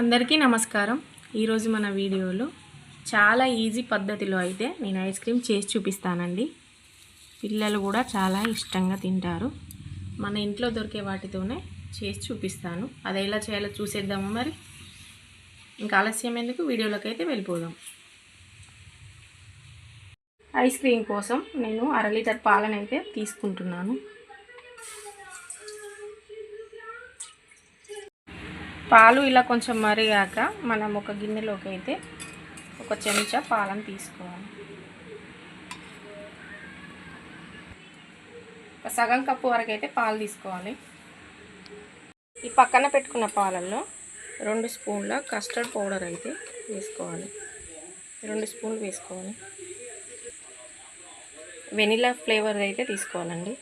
అందరికీ నమస్కారం. ఈరోజు మన వీడియోలో చాలా ఈజీ పద్ధతిలో అయితే నేను ఐస్ క్రీమ్ చేసి చూపిస్తానండి. పిల్లలు కూడా చాలా ఇష్టంగా తింటారు. మన ఇంట్లో దొరికే వాటితోనే చేసి చూపిస్తాను. అది ఎలా చేయాలో చూసేద్దాము మరి. ఇంకా ఆలస్యం ఎందుకు? వీడియోలోకి అయితే వెళ్ళిపోదాం. ఐస్ క్రీమ్ కోసం నేను అర లీటర్ పాలనైతే తీసుకుంటున్నాను. పాలు ఇలా కొంచెం మరిగాక మనం ఒక గిన్నెలోకి అయితే ఒక చెంచా పాలను తీసుకోవాలి. ఒక సగం కప్పు వరకు అయితే పాలు తీసుకోవాలి. ఈ పక్కన పెట్టుకున్న పాలల్లో రెండు స్పూన్ల కస్టర్డ్ పౌడర్ అయితే వేసుకోవాలి. రెండు స్పూన్లు వేసుకోవాలి. వెనిలా ఫ్లేవర్ అయితే తీసుకోవాలండి.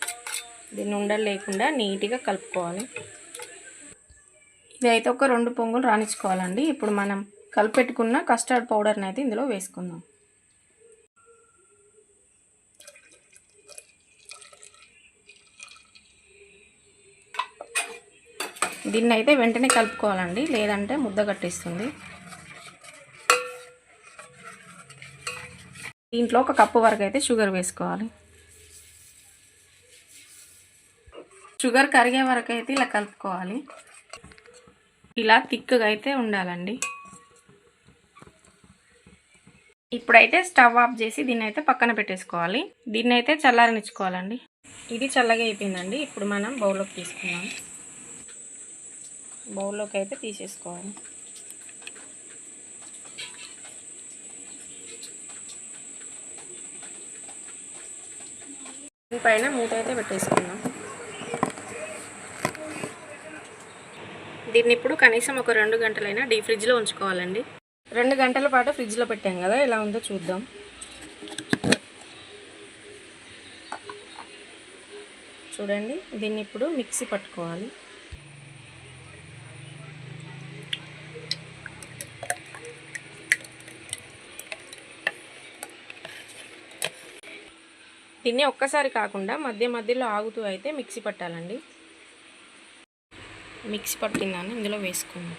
దీన్ని ఉండలు లేకుండా నీట్గా కలుపుకోవాలి. ఇది అయితే ఒక రెండు పొంగులు రాణించుకోవాలండి. ఇప్పుడు మనం కలిపెట్టుకున్న కస్టర్డ్ పౌడర్ని అయితే ఇందులో వేసుకుందాం. దీన్ని అయితే వెంటనే కలుపుకోవాలండి. లేదంటే ముద్ద కట్టేస్తుంది. దీంట్లో ఒక కప్పు వరకు అయితే షుగర్ వేసుకోవాలి. షుగర్ కరిగే వరకు అయితే ఇలా కలుపుకోవాలి. ఇలా థిక్గా అయితే ఉండాలండి. ఇప్పుడైతే స్టవ్ ఆఫ్ చేసి దీన్ని అయితే పక్కన పెట్టేసుకోవాలి. దీన్ని అయితే చల్లారనిచ్చుకోవాలండి. ఇది చల్లగా అయిపోయిందండి. ఇప్పుడు మనం బౌల్లోకి తీసుకున్నాం బౌల్లోకి అయితే తీసేసుకోవాలి. పైన మూత అయితే పెట్టేసుకున్నాం దీన్ని ఇప్పుడు కనీసం ఒక రెండు గంటలైనా డీ ఫ్రిడ్జ్లో ఉంచుకోవాలండి. రెండు గంటల పాటు ఫ్రిడ్జ్లో పెట్టాం కదా ఎలా ఉందో చూద్దాం. చూడండి దీన్ని ఇప్పుడు మిక్సీ పట్టుకోవాలి. దీన్ని ఒక్కసారి కాకుండా మధ్య మధ్యలో ఆగుతూ అయితే మిక్సీ పట్టాలండి. మిక్సీ పట్టిందాన్ని ఇందులో వేసుకుందాం.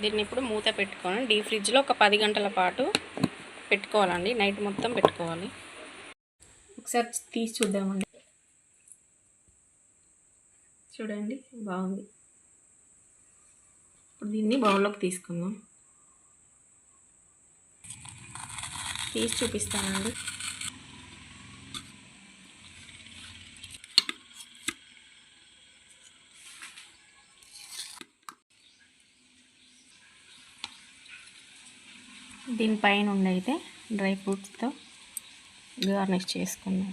దీన్ని ఇప్పుడు మూత పెట్టుకోవాలి. డీ ఫ్రిడ్జ్లో ఒక పది గంటల పాటు పెట్టుకోవాలండి. నైట్ మొత్తం పెట్టుకోవాలి. ఒకసారి తీసి చూద్దామండి. చూడండి బాగుంది. ఇప్పుడు దీన్ని బౌల్లోకి తీసుకుందాం. తీసి చూపిస్తానండి. దీనిపైన ఉండైతే అయితే డ్రై ఫ్రూట్స్తో గార్నిష్ చేసుకుందాం.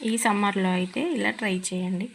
ఈ సమ్మర్లో అయితే ఇలా ట్రై చేయండి.